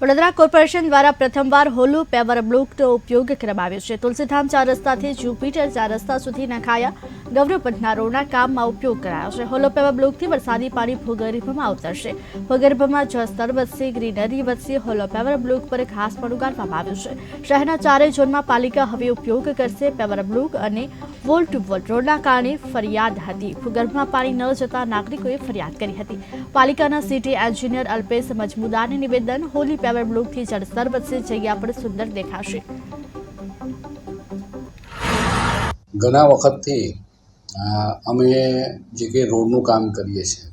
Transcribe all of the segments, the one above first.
Vadodara corporation દ્વારા પ્રથમવાર hollow paver બ્લોકનો ઉપયોગ કરવામાં આવ્યો છે. તુલસીધામ ચાર રસ્તાથી જુપિટર ચાર રસ્તા સુધી નખાયા. ગૌરવપંથના રોડના કામમાં ઉપયોગ કરાયો છે. હોલો પેવર બ્લોકથી વરસાદી પાણી ભૂગર્ભમાં ઉતરશે. ભૂગર્ભમાં જળસ્તર વધશે ગ્રીનરી વધશે. હોલો પેવર બ્લોક પર ખાસ પણ ઉગાડવામાં આવ્યું છે. શહેરના ચારેય ઝોનમાં પાલિકા હવે ઉપયોગ કરશે પેવર બ્લોક અને વોલ ટુ વોલ રોડના કારણે ફરિયાદ હતી. ભૂગર્ભમાં પાણી ન જતા નાગરિકોએ ફરિયાદ કરી હતી. પાલિકાના સિટી એન્જિનિયર અલ્પેશ મજમુદારને નિવેદન, હોલી પેવર બ્લોકથી જળસર વધશે જગ્યા પણ સુંદર દેખાશે. ઘણા વખતથી અમે જે કે રોડનું કામ કરીએ છીએ.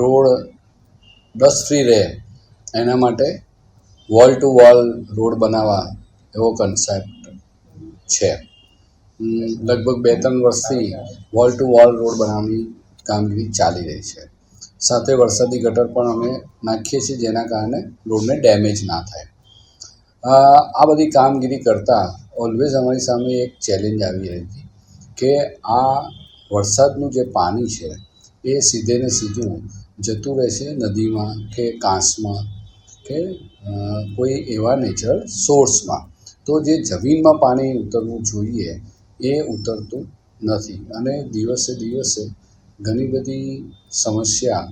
રોડ ડસ્ટ ફ્રી રહે, એના માટે વોલ ટુ વોલ રોડ બનાવવા એવો કન્સેપ્ટ છે. લગભગ બે ત્રણ વર્ષથી વોલ ટુ વોલ રોડ બનાવવાની કામગીરી ચાલી રહી છે. સાથે વરસાદી ગટર પણ અમે નાખીએ છીએ, જેના કારણે રોડને ડેમેજ ના થાય. આ બધી કામગીરી કરતાં ઓલવેઝ અમારી સામે એક ચેલેન્જ આવી રહી હતી કે આ વરસાદનું જે પાણી છે, એ સીધે ને સીધું જતું રહેશે નદીમાં કે કાંસમાં કે કોઈ એવા નેચરલ સોર્સમાં તો જે જમીનમાં પાણી ઉતરવું જોઈએ, એ ઉતરતું નથી. અને દિવસે દિવસે ઘણી બધી સમસ્યા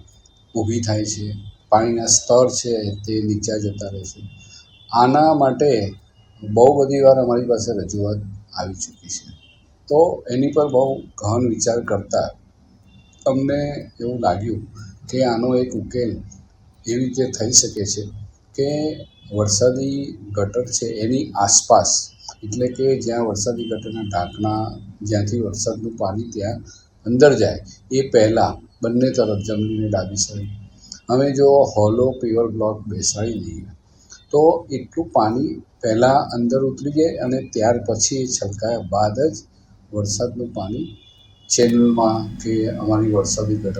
ઊભી થાય છે. પાણીના સ્તર છે તે નીચા જતા રહે છે. આના માટે બહુ બધી વાર અમારી પાસે રજૂઆત આવી ચૂકી છે. તો એની પર બહુ ગહન વિચાર કરતાં અમને એવું લાગ્યું કે આનો એક ઉકેલ એવી રીતે થઈ શકે છે કે વરસાદી ગટર છે એની આસપાસ, એટલે કે જ્યાં વરસાદી ગટરના ઢાંકણા, જ્યાંથી વરસાદનું પાણી ત્યાં અંદર જાય, એ પહેલાં બંને તરફ જમણીને ડાબી સાઈડ. અમે જો હોલો પ્યોર બ્લોક બેસાડી દઈએ તો એટલું પાણી પહેલાં અંદર ઉતરી જાય અને ત્યાર પછી એ છલકાયા બાદ જ વરસાદનું પાણી ચેનલમાં કે અમારી વરસાદી ગટર